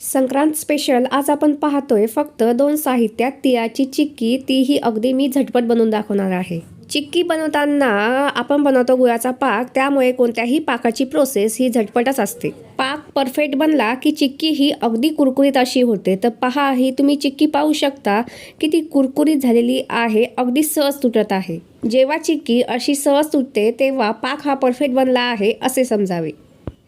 Sankrant special आज आपण पाहतोय फक्त दोन साहित्यात तिळाची चिक्की तीही अगदी मी झटपट बनवून दाखवणार आहे. चिक्की बनवताना आपण बनवतो गुळाचा पाक त्यामुळे कोणत्याही पाकाची प्रोसेस ही झटपटच असते. पाक परफेक्ट बनला की चिक्की ही अगदी कुरकुरीत अशी होते. तर पहा ही तुम्ही चिक्की पाहू शकता की ती कुरकुरीत झालेली आहे अगदी सहज तुटत आहे. जेव्हा चिक्की अशी सहज तुटते तेव्हा पाक हा परफेक्ट बनला आहे असे समजावे.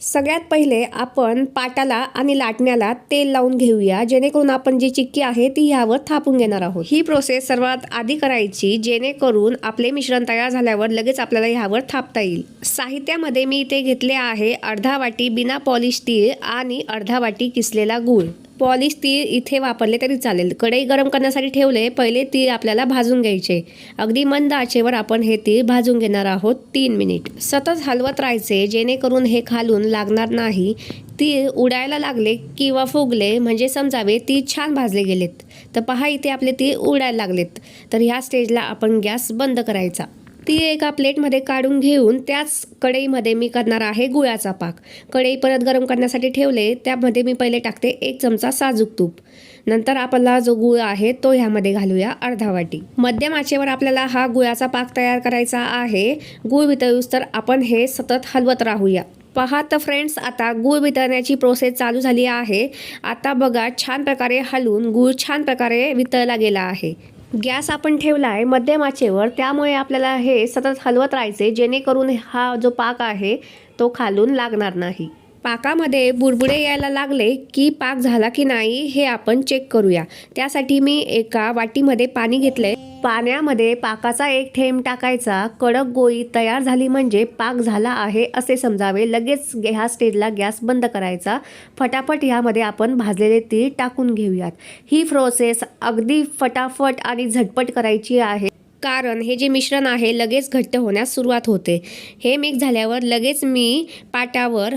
सगळ्यात पहिले आपण पाटाला आणि लाटण्याला तेल लावून घेऊया. जेणेकरून आपण जी चिक्की आहे ती ह्यावर थापून घेणार आहोत. ही प्रोसेस सर्वात आधी करायची जेणेकरून आपले मिश्रण तयार झाल्यावर लगेच आपल्याला ह्यावर थापता येईल. साहित्यामध्ये मी इथे घेतले आहे अर्धा वाटी बिना पॉलिश तीळ आणि अर्धा वाटी किसलेला गूळ. पॉलिश ती इथे वापरले तरी चालेल. कढई गरम करण्यासाठी ठेवले पहिले ती आपल्याला भाजून घ्यायचे. अगदी मंद आचेवर आपण हे तीळ भाजून घेणार आहोत तीन मिनिट. सतत हलवत राहायचे जेणेकरून हे खालून लागणार नाही. तीळ उडायला लागले किंवा फुगले म्हणजे समजावे ती छान भाजले गेलेत. तर पहा इथे आपले तीळ उडायला लागलेत. तर ह्या स्टेजला आपण गॅस बंद करायचा. ती एका प्लेटमध्ये काढून घेऊन त्याच कढईमध्ये मी करणार आहे गुळाचा पाक. कढई परत गरम करण्यासाठी ठेवले त्यामध्ये मी पहिले टाकते एक चमचा साजूक तूप. नंतर आपला जो गुळ आहे तो ह्यामध्ये घालूया अर्धा वाटी. मध्यम आचेवर आपल्याला हा गुळाचा पाक तयार करायचा आहे. गुळ वितळूस तर आपण हे सतत हलवत राहूया. पहा तर फ्रेंड्स आता गूळ वितळण्याची प्रोसेस चालू झाली आहे. आता बघा छान प्रकारे हलवून गूळ छान प्रकारे वितळला गेला आहे. गॅस आपण ठेवला आहे मध्यम आचेवर त्यामुळे आपल्याला हे सतत हलवत राहायचे जेणेकरून हा जो पाक आहे तो खालून लागणार नाही. पाकामध्ये बुडबुडे यायला लागले की पाक झाला की नाही हे आपण चेक करूया. त्यासाठी मी एका वाटीमध्ये पाणी घेतलंय. पाण्यामध्ये पाकाचा एक थेंब टाकायचा. कडक गोळी तयार झाली म्हणजे पाक झाला आहे असे समजावे. लगेच ह्या स्टेजला गॅस बंद करायचा. फटाफट ह्यामध्ये आपण भाजलेले तीळ टाकून घेऊयात. ही प्रोसेस अगदी फटाफट आणि झटपट करायची आहे. कारण हे जे मिश्रण आहे लगेच घट्ट होण्यास सुरुवात होते. हे मिक्स झाल्यावर लगेच मी पाटावर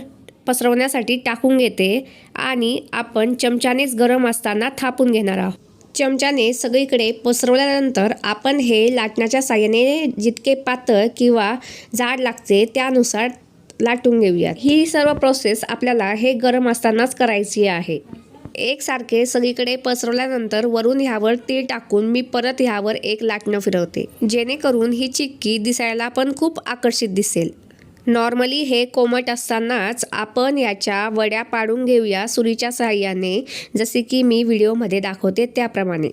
पसरवण्यासाठी टाकून घेते आणि आपण चमच्यानेच गरम असताना थापून घेणार आहोत. चमच्याने सगळीकडे पसरवल्यानंतर आपण हे लाटण्याच्या साह्याने जितके पातळ किंवा जाड लागते त्यानुसार लाटून घेऊयात. ही सर्व प्रोसेस आपल्याला हे गरम असतानाच करायची आहे. एकसारखे सगळीकडे पसरवल्यानंतर वरून ह्यावर तीळ टाकून मी परत ह्यावर एक लाटणं फिरवते. जेणेकरून ही चिक्की दिसायला पण खूप आकर्षित दिसेल. नॉर्मली हे कोमट असतानाच आपण याच्या वड्या पाडून घेऊया सुरीच्या सहाय्याने. जसे की मी व्हिडिओमध्ये दाखवते त्याप्रमाणे.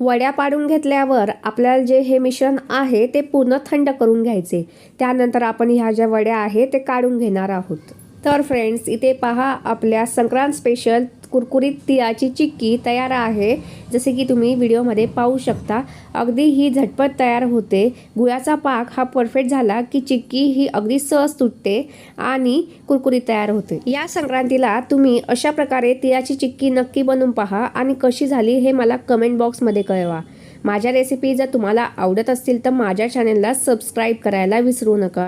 वड्या पाडून घेतल्यावर आपल्याला जे हे मिश्रण आहे ते पूर्ण थंड करून घ्यायचे. त्यानंतर आपण ह्या ज्या वड्या आहे ते काढून घेणार आहोत. तर फ्रेंड्स इथे पहा आपल्या संक्रांत स्पेशल कुरकुरीत तिळाची चिक्की तयार आहे. जसे की तुम्ही व्हिडिओमध्ये पाहू शकता. अगदी ही झटपट तयार होते. गुळाचा पाक हा परफेक्ट झाला की चिक्की ही अगदी सहज तुटते आणि कुरकुरीत तयार होते. या संक्रांतीला तुम्ही अशा प्रकारे तिळाची चिक्की नक्की बनवून पहा आणि कशी झाली हे मला कमेंट बॉक्समध्ये कळवा. माझ्या रेसिपी जर तुम्हाला आवडत असतील तर माझ्या चॅनेलला सबस्क्राईब करायला विसरू नका.